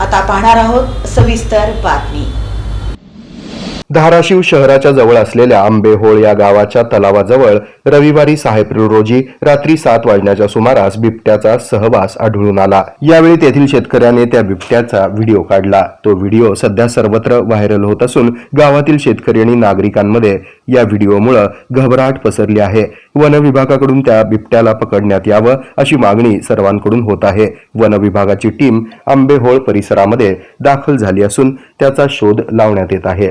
आता पाहणार आहोत सविस्तर बातमी. धाराशिव शहराच्या जवळ असलेल्या आंबेहोळ या गावाच्या तलावाजवळ रविवारी सहा एप्रिल रोजी रात्री सात वाजण्याच्या सुमारास बिबट्याचा सहवास आढळून आला. यावेळी तेथील शेतकऱ्याने त्या बिबट्याचा व्हिडिओ काढला. तो व्हिडिओ सध्या सर्वत्र व्हायरल होत असून गावातील शेतकरी आणि नागरिकांमध्ये या व्हिडिओमुळे घबराट पसरली आहे. वन विभागाकडून त्या बिबट्याला पकडण्यात यावं अशी मागणी सर्वांकडून होत आहे. वन विभागाची टीम आंबेहोळ परिसरामध्ये दाखल झाली असून त्याचा शोध लावण्यात येत आहे.